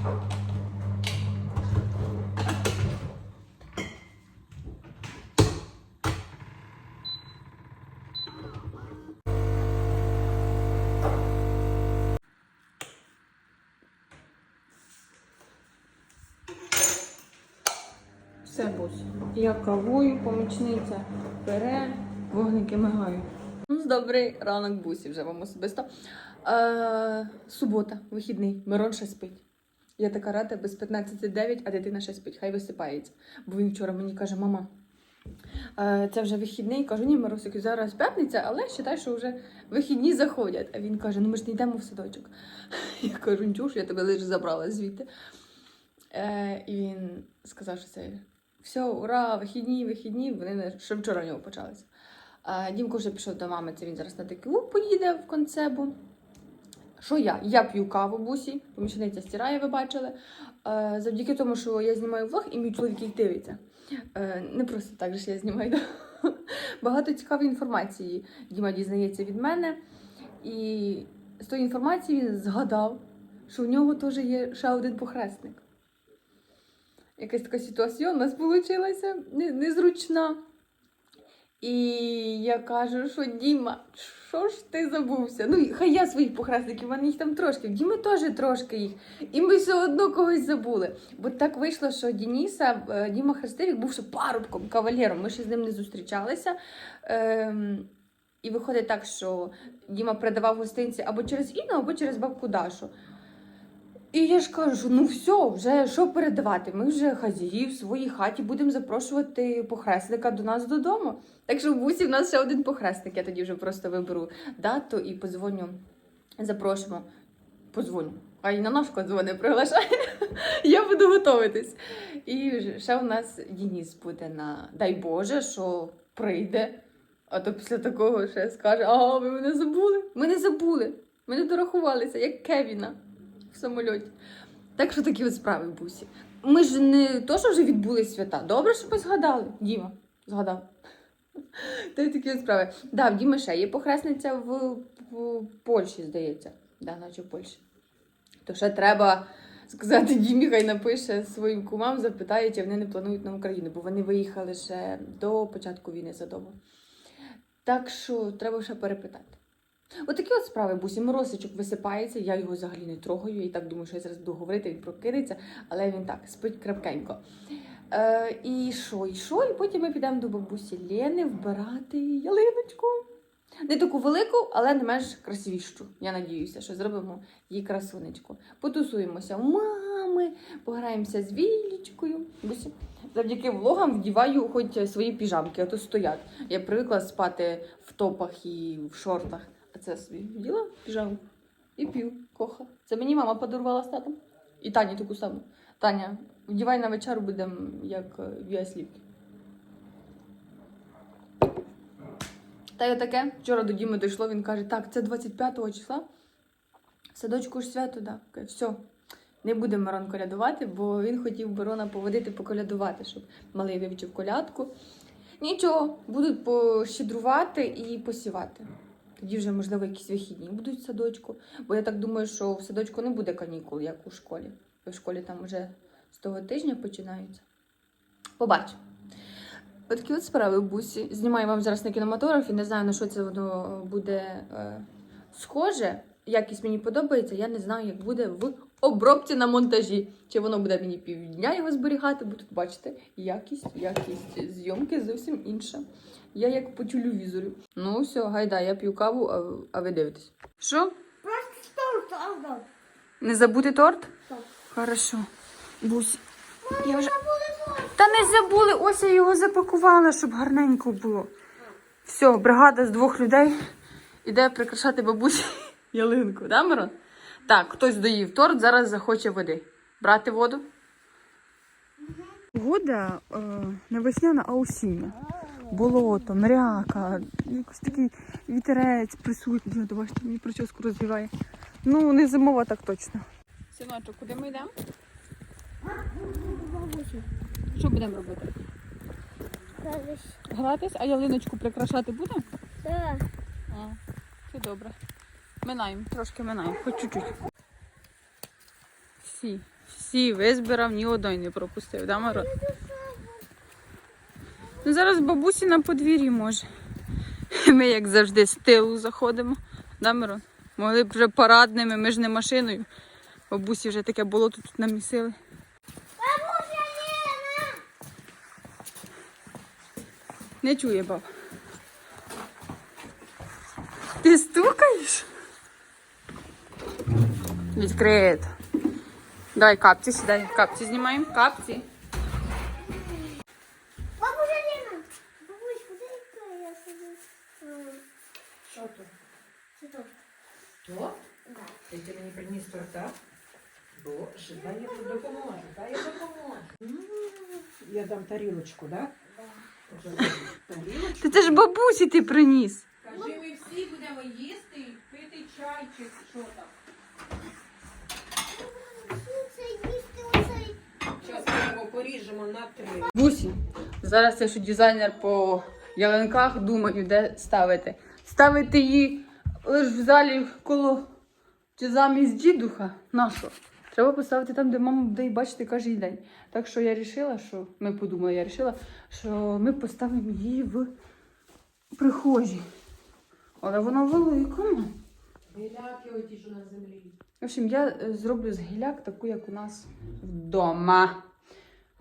Все, Бусь. Я кавую, помічниця пере, вогники мигають. Ну, Добрий ранок, Бусі, вже вам особисто. Е, субота, вихідний. Мирон ще спить. Я така рада, без 15.09, а дитина ще спить, хай висипається. Бо він вчора мені каже, мама, е, це вже вихідний. Кажу, ні, Миросик, зараз п'ятниця, але вважай, що вже вихідні заходять. А він каже: ну ми ж не йдемо в садочок. Я кажу, нічого, я тебе лише забрала звідти. Е, і він сказав, що це все, ура, вихідні, вихідні. Вони ще вчора у нього почалися. Дімко вже пішов до мами, це він зараз на ТКУ поїде в концебу. Що я? Я п'ю каву бусі, помічниця стирає, ви бачили. Е, завдяки тому, що я знімаю влог і мій чоловік їх дивиться. Е, не просто так же я знімаю. Багато цікавої інформації Діма дізнається від мене. І з тої інформації він згадав, що в нього теж є ще один похресник. Якась така ситуація у нас вийшла незручна. І я кажу, що Діма, що ж ти забувся? Ну, хай я своїх похресників, в мене їх там трошки. В Діми теж трошки їх. І ми все одно когось забули. Бо так вийшло, що Дініса, е, Діма Хрестивік був ще парубком, кавалером. Ми ще з ним не зустрічалися. Ем, і виходить так, що Діма передавав гостинці або через Інну, або через бабку Дашу. І я ж кажу, ну все, вже що передавати? Ми вже хазяї в своїй хаті будемо запрошувати похресника до нас додому. Так що в бусі в нас ще один похресник. Я тоді вже просто виберу дату і подзвоню, запрошуємо. Позвоню. А і на ножку дзвони приглашає. Я буду готуватись. І ще у нас Дініс буде на дай Боже, що прийде. А то після такого ще скаже: А, ви мене забули? Ми не забули. Ми не дорахувалися, як Кевіна в самольоті. Так що такі от справи, бусі. Ми ж не то, що вже відбули свята. Добре, що ми згадали. Діма, згадав. Та й такі от справи. Да, в Діми ще є похресниця в, в Польщі, здається. Да, наче в Польщі. То ще треба сказати Дімі, хай напише своїм кумам, запитає, чи вони не планують на Україну, бо вони виїхали ще до початку війни за домом. Так що треба ще перепитати. Отакі от справи, бусі. Моросичок висипається, я його взагалі не трогаю. І так думаю, що я зараз буду говорити, він прокинеться, але він так спить крепкенько. Е, і що, і що? І потім ми підемо до бабусі Лєни вбирати ялиночку. Не таку велику, але не менш красивішу. Я надіюся, що зробимо їй красунечку. Потусуємося у мами, пограємося з Вілічкою. Бусі. Завдяки влогам вдіваю хоч свої піжамки, а то стоять. Я привикла спати в топах і в шортах. Це собі вділа піжамку і п'ю коха. Це мені мама подарувала з татом. І Тані таку саму. Таня, вдівай на вечеру будемо як е, віаслівки. Та й отаке. Вчора до Діми дійшло, він каже, так, це 25 числа. В садочку ж свято, да. Каже, все, не будемо Мирон колядувати, бо він хотів Мирона поводити поколядувати, щоб малий вивчив колядку. Нічого, будуть пощедрувати і посівати. Тоді вже, можливо, якісь вихідні будуть в садочку. Бо я так думаю, що в садочку не буде канікул, як у школі. В школі там вже з того тижня починаються. Побачу. Отакі от справи в бусі. Знімаю вам зараз на кінематографі. Не знаю, на що це воно буде е, схоже. Якість мені подобається. Я не знаю, як буде в обробці на монтажі. Чи воно буде мені півдня його зберігати, бо тут бачите, якість, якість зйомки зовсім інша. Я як по телевізору. Ну, все, гайда, я п'ю каву, а, ви- а ви дивитесь. Що? Торт отдал. Не забути торт? Так. Хорошо. Бусь. Я вже... Та не забули, ось я його запакувала, щоб гарненько було. Все, бригада з двох людей іде прикрашати бабусі ялинку, да, Мирон? Так, хтось доїв торт, зараз захоче води. Брати воду? Погода е, не весняна, а осіння. Болото, мряка, якось такий вітерець присутній. Бачите, мені прическу розвиває. Ну, не зимова так точно. Синочок, куди ми йдемо? Що будемо робити? Кажеш. Гратись, а ялиночку прикрашати будемо? Да. А, це добре. Минаємо, трошки минаємо, хоч чуть-чуть. Всі, Всі визбирав, ні одної не пропустив, да, Мирон? Ну, зараз бабусі на подвір'ї може. Ми, як завжди, з тилу заходимо. Да, Мирон? Могли б вже парадними, ми ж не машиною. Бабусі вже таке болото тут намісили. Бабуся, Лена! Не чує баб. Ти стукаєш? Відкрито. Давай капці сідай. Капці знімаємо. Капці. Бабуся, Лена! Бабусь, куди я сиджу? Що то? Це то. То? Да. Ти ти мені приніс торта? Боже, дай я тобі допоможу, дай я допоможу. М, Я дам тарілочку, так? Да? Тарілочку. Та це ж бабусі ти приніс. Кажи, ми всі будемо їсти і пити чай чи що там. Поріжемо на три. Бусі, зараз я що дизайнер по ялинках думаю, де ставити. Ставити її лише в залі коло чи замість дідуха. На що? Треба поставити там, де мама буде її бачити кожен день. Так що я вирішила, що ми подумали, я вирішила, що ми поставимо її в прихожій. Але вона велика. Гіляки оті, що на землі. В общем, я е, зроблю з гіляк таку, як у нас вдома.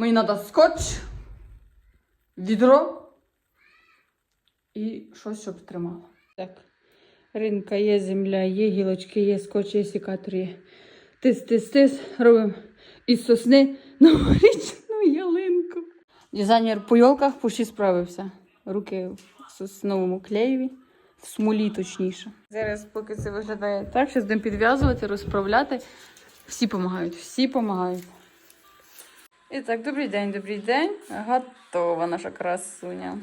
Мені треба скотч, відро і щось, щоб тримало. Так. Ринка є, земля, є гілочки, є скотч, є сікатор, є. Тис-тис-тис. Робимо із сосни новорічну ялинку. Дизайнер по йолках почти справився. Руки в сосновому клеєві. В смолі точніше. Зараз, поки це виглядає так, зараз будемо підв'язувати, розправляти. Всі допомагають, всі допомагають. І так, добрий день, добрий день. Готова наша красуня.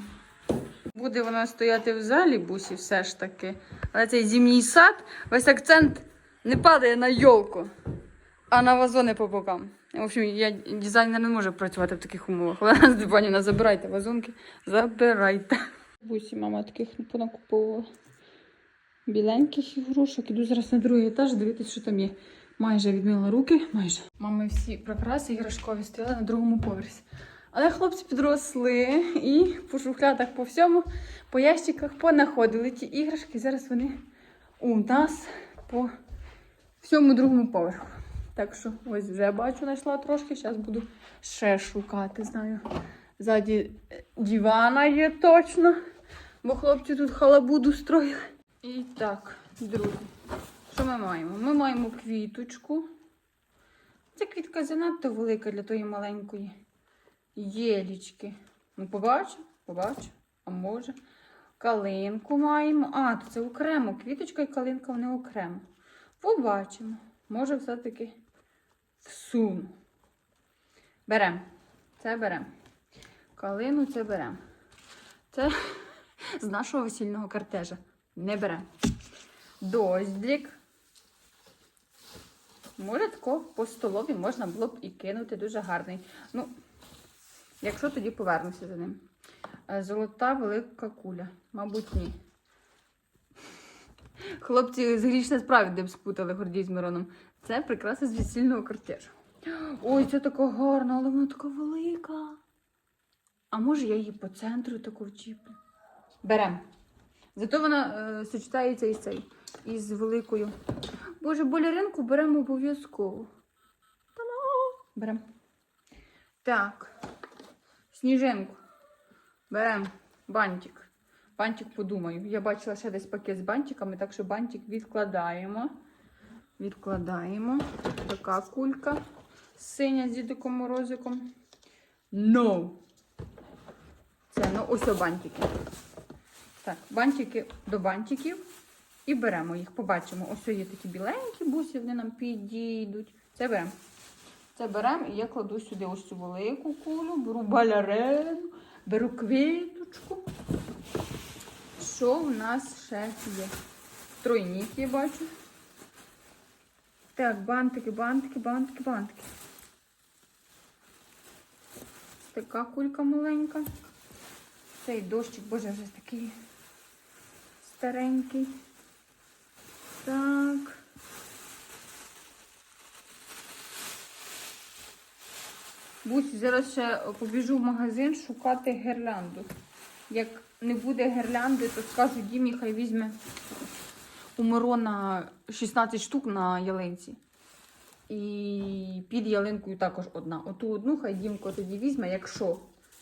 Буде вона стояти в залі, бусі, все ж таки. Але цей зимній сад, весь акцент не падає на йолку, а на вазони по бокам. В общем, я дизайнер не може працювати в таких умовах. Олена Степанівна, забирайте вазонки, забирайте. Бусі, мама таких не понакуповувала. Біленьких ігрушок. Іду зараз на другий етаж дивитися, що там є. Майже відмила руки, майже. Мами всі прикраси іграшкові стояли на другому поверсі. Але хлопці підросли і по шухлядах, по всьому, по ящиках понаходили ті іграшки. Зараз вони у нас по всьому другому поверху. Так що ось вже бачу, знайшла трошки. Зараз буду ще шукати. Знаю. Ззаді е, дивана є точно, бо хлопці тут халабуду строїли. І так, друзі, що ми маємо? Ми маємо квіточку. Ця квітка занадто велика для тої маленької єлічки. Ну, побачу, побачу, а може. Калинку маємо. А, то це окремо. Квіточка і калинка вони окремо. Побачимо. Може, все-таки всуну. Беремо. Це беремо. Калину це беремо. Це з нашого весільного кортежа. Не беремо. Доздрік. Може, тако по столові можна було б і кинути дуже гарний. Ну, якщо тоді повернуся за ним. Е, Золота велика куля. Мабуть, ні. Хлопці з грішне справі, де б спутали Гордій з Мироном. Це прикраса з весільного кортежу. Ой, це така гарна, але вона така велика. А може я її по центру таку вчіплю? Берем. Зато вона е, сочетається із цей, із великою. Боже, балеринку беремо обов'язково. Та-да! Берем. Так. Сніжинку. Берем бантик. Бантик подумаю. Я бачила ще десь пакет з бантиками, так що бантик відкладаємо. Відкладаємо. Така кулька синя з дідиком морозиком. No. Це ну ось бантики. Так, бантики до бантиків. І беремо їх, побачимо. Ось є такі біленькі бусі, вони нам підійдуть. Це беремо. Це беремо і я кладу сюди ось цю велику кулю, беру балерину, беру квіточку. Що в нас ще є? Тройник я бачу. Так, бантики, бантики, бантики, бантики. Така кулька маленька. Цей дощик, боже, вже такий старенький. Так. Бусь, зараз ще побіжу в магазин шукати гірлянду. Як не буде гірлянди, то скажу Дімі, хай візьме у Мирона 16 штук на ялинці. І під ялинкою також одна. Оту одну хай Дімко тоді візьме, якщо,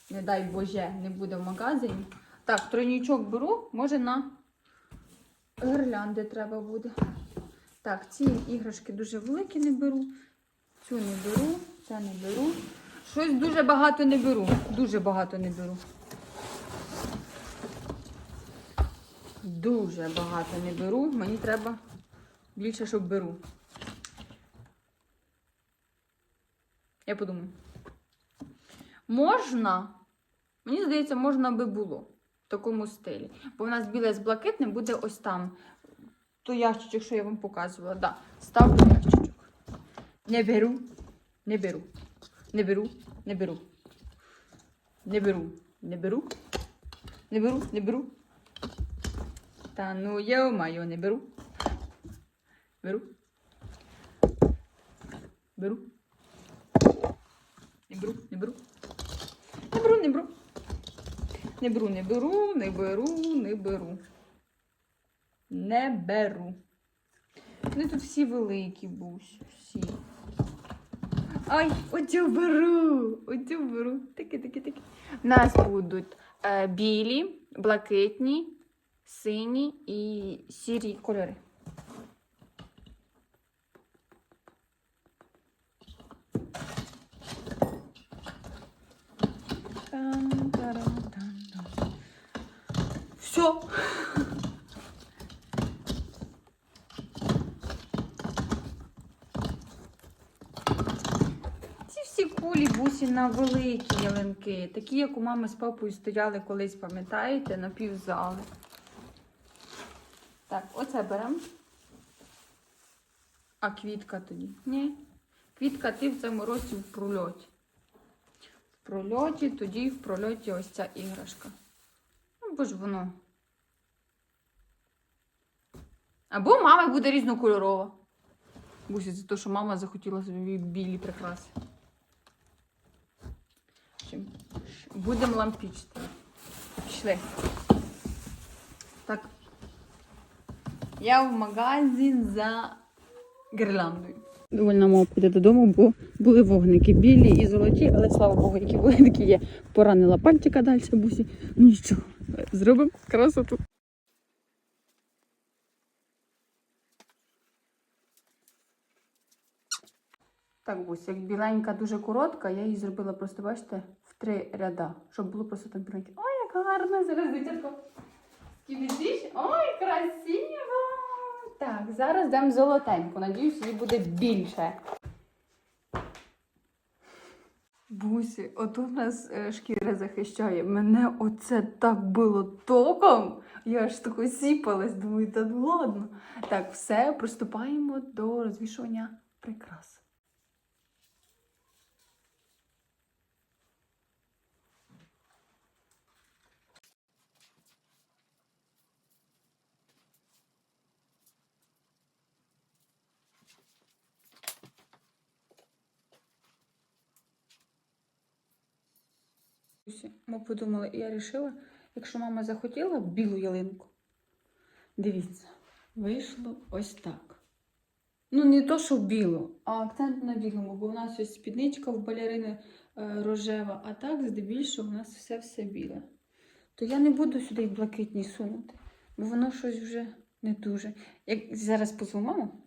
не дай Боже, не буде в магазині. Так, тройнічок беру, може на гірлянди треба буде. Так, ці іграшки дуже великі не беру. Цю не беру, це не беру. Щось дуже багато не беру. Дуже багато не беру. Дуже багато не беру. Мені треба більше, щоб беру. Я подумаю. Можна, мені здається, можна би було такому стилі. Бо в нас біле з блакитним буде ось там. То ящичок, що я вам показувала. Да, ставлю ящичок. Не беру, не беру, не беру, не беру. Не беру, не беру, не беру, не беру. Та ну я маю, не беру. Беру. Беру. Не беру, не беру. Не беру, не беру. Не беру, не беру, не беру, не беру. Не беру. Вони тут всі великі, бусь. Всі. Ай, оцю беру. Оцю беру. Такі, такі, такі. У нас будуть е, білі, блакитні, сині і сірі кольори. Все. Ці всі кулі бусі на великі ялинки, такі, як у мами з папою стояли колись, пам'ятаєте, на півзали. Так, оце беремо. А квітка тоді? Ні. Квітка ти в цьому році в прольоті. В прольоті, тоді в прольоті ось ця іграшка. Ну, бо ж воно. Або мама буде різнокольорова. Бусі, це те, що мама захотіла собі білі прикраси. Будемо лампічити. Пішли. Так. Я в магазин за гірляндою. Довольно мало піде додому, бо були вогники білі і золоті, але слава Богу, які такі є. Поранила пальчика далі бусі. Ну нічого, зробимо красоту. Так, Бусь, як біленька дуже коротка, я її зробила просто, бачите, в три ряда, щоб було просто так біленьке. Ой, як гарно! Зараз дитятко. Скібідиш? Ой, красиво! Так, зараз дам золотеньку. Надіюсь, її буде більше. Бусі, ото в нас е, шкіра захищає. Мене оце так було током. Я аж тако сіпалась, думаю, та ну ладно. Так, все, приступаємо до розвішування прикрас. Усі, Ми подумали, і я вирішила, якщо мама захотіла білу ялинку, дивіться, вийшло ось так. Ну, не то, що біло, а акцент на білому, бо у нас ось спідничка в балерини е, рожева, а так, здебільшого, у нас все-все біле. То я не буду сюди блакитні сунути, бо воно щось вже не дуже. Як зараз позву маму,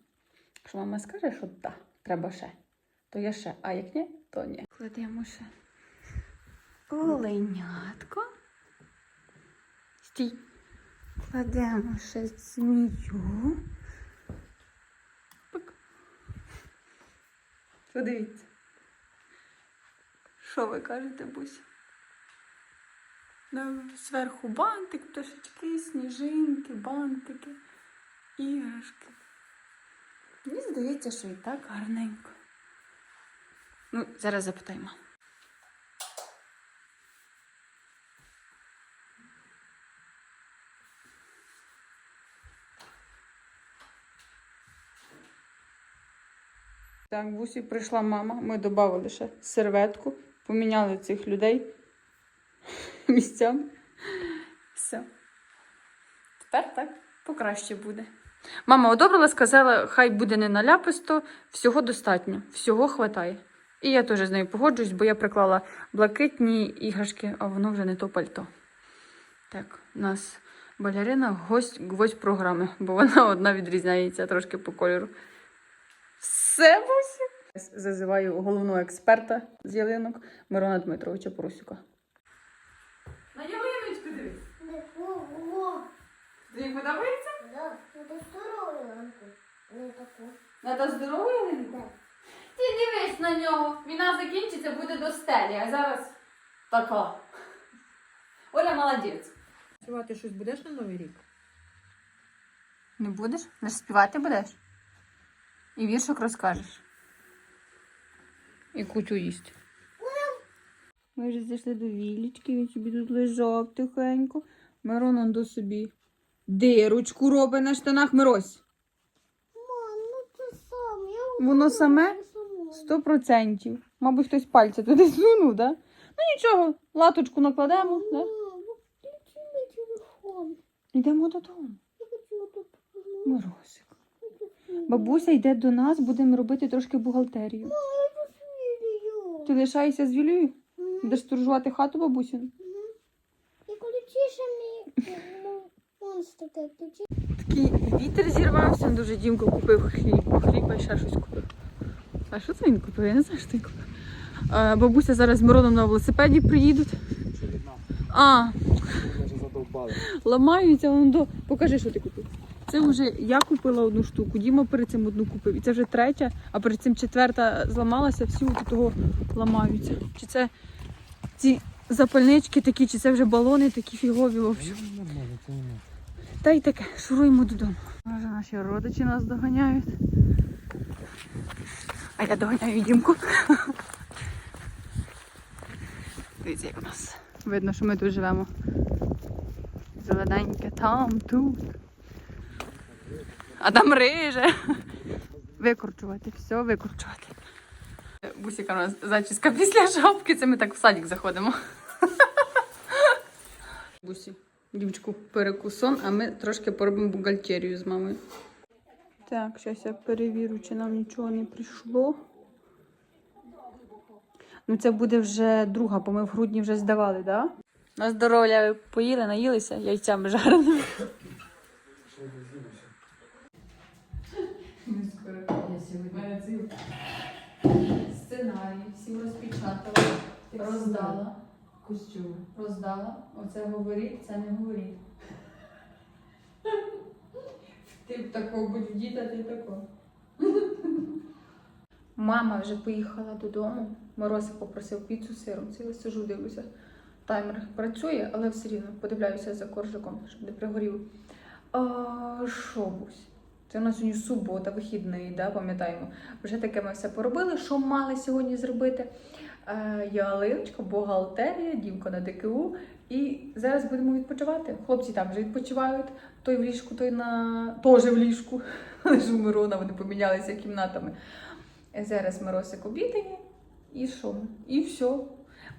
якщо мама скаже, що так, треба ще, то я ще, а як ні, то ні. Кладемо ще. Оленятко. Стій. Кладемо ще змію. Пик. Подивіться. Що ви кажете, Бусь? Зверху бантик, пташечки, сніжинки, бантики, іграшки. Мені здається, що і так гарненько. Ну, зараз запитаємо. Так, в прийшла мама. Ми додали ще серветку, поміняли цих людей місцями. Все. Тепер так покраще буде. Мама одобрила, сказала, хай буде не наляписто, всього достатньо, всього хватає. І я теж з нею погоджуюсь, бо я приклала блакитні іграшки, а воно вже не то пальто. Так, у нас балерина гость гвоздь програми, бо вона одна відрізняється трошки по кольору. Все, Бусі. Зазиваю головного експерта з ялинок Мирона Дмитровича Просюка. На ялиночку дивись. Ого. Тобі подобається? Да, это здоровая лампа. Не таку. Надо здорову ялинку? Ти дивись на нього. Війна закінчиться, буде до стелі, а зараз така. Оля молодець. Співати щось будеш на Новий рік? Не будеш? Не співати будеш? І віршик розкажеш. І кучу їсть. Ми вже зайшли до Вілічки, він собі тут лежав тихенько. Мирон он до собі дирочку робить на штанах Мирось. Мам, ну це сам. Я Воно саме? Сто процентів. Мабуть, хтось пальця туди сунув, да? Ну нічого, латочку накладемо. Мам, ну включи мій телефон. Йдемо додому. Я хочу. Миросик. Бабуся йде до нас, будемо робити трошки бухгалтерію. Ти лишаєшся з Вілею? Будеш сторожувати хату бабусю? І ну, монстр. Такий вітер зірвався, дуже Дімко купив хліб, хліба і ще щось купив. А що це він купив? Я не знаю, що він купив. А, бабуся зараз з Мироном на велосипеді приїдуть. А, задовбали. ламаються, вон до. Покажи, що ти купив. Це вже я купила одну штуку, Діма перед цим одну купив. І це вже третя, а перед цим четверта зламалася, всі от того ламаються. Чи це ці запальнички такі, чи це вже балони такі фігові. в Та й таке, шуруємо додому. Може, наші родичі нас доганяють. А я доганяю Дімку. Дивіться, як у нас. Видно, що ми тут живемо. Зелененьке там, тут. А там риже. Викручувати, все викручувати. Бусіка у нас зачіска після жабки, це ми так в садик заходимо. Бусі, дівчинку перекусон, а ми трошки поробимо бухгалтерію з мамою. Так, зараз я перевірю, чи нам нічого не прийшло. Ну, це буде вже друга, бо ми в грудні вже здавали, так? Да? На здоров'я поїли, наїлися яйцями жареними. Сценарій, всі розпечатала, роздала. Костюм. Роздала. Оце говорить, це не говорить. Ти б такого будь діда, ти такого. Мама вже поїхала додому. Морозик попросив піцу сиром. Ціле сижу, дивлюся. Таймер працює, але все рівно подивляюся за коржиком, щоб не пригорів. А, що, Бусь? Це у нас сьогодні субота, вихідний, да, пам'ятаємо. Вже таке ми все поробили, що мали сьогодні зробити. Е, ялиночка, бухгалтерія, дімко на ДКУ. І зараз будемо відпочивати. Хлопці там вже відпочивають. Той в ліжку, той на теж в ліжку. Але ж у Мирона вони помінялися кімнатами. Зараз Миросик обідає. І що? І все.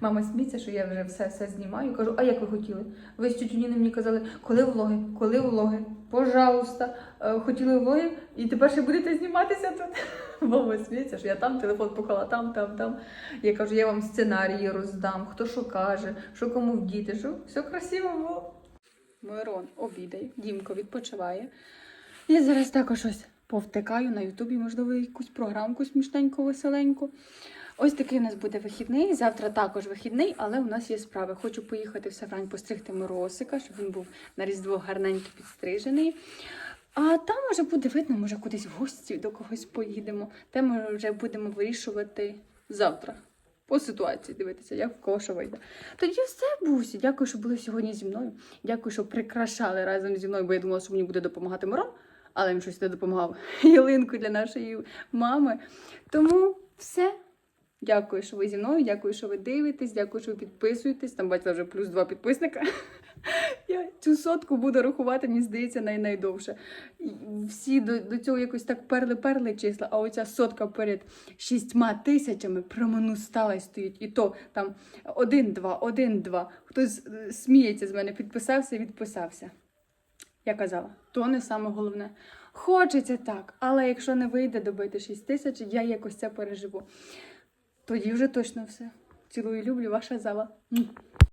Мама сміється, що я вже все, все знімаю. Кажу, а як ви хотіли? Ви з тютю Ніни мені казали, коли влоги, коли влоги, пожалуйста, Е, хотіли влоги, і тепер ще будете зніматися тут. Мама сміється, що я там телефон поклала, там, там, там. Я кажу, я вам сценарії роздам, хто що каже, що кому вдіти, що все красиво було. Мирон обідає, Дімко відпочиває. Я зараз також щось повтикаю на Ютубі, можливо, якусь програмку смішненьку, веселеньку. Ось такий у нас буде вихідний. Завтра також вихідний, але у нас є справи. Хочу поїхати в Саврань постригти Миросика, щоб він був на Різдво гарненько підстрижений. А там вже буде видно, може кудись в гості до когось поїдемо. Те ми вже будемо вирішувати завтра. По ситуації дивитися, як в кого що вийде. Тоді все, Бусі. Дякую, що були сьогодні зі мною. Дякую, що прикрашали разом зі мною, бо я думала, що мені буде допомагати Мирон, але він щось не допомагав. Ялинку для нашої мами. Тому все. Дякую, що ви зі мною. Дякую, що ви дивитесь. Дякую, що ви підписуєтесь. Там бачила вже плюс два підписника. Я цю сотку буду рахувати, мені здається, най найдовше. Всі до, до цього якось так перли-перли числа, а оця сотка перед шістьма тисячами промину стала і стоїть. І то там один-два, один-два. Хтось е, сміється з мене, підписався і відписався. Я казала, то не саме головне. Хочеться так, але якщо не вийде добити 6 тисяч, я якось це переживу. Тоді вже точно все. Цілую, люблю, ваша зала. М.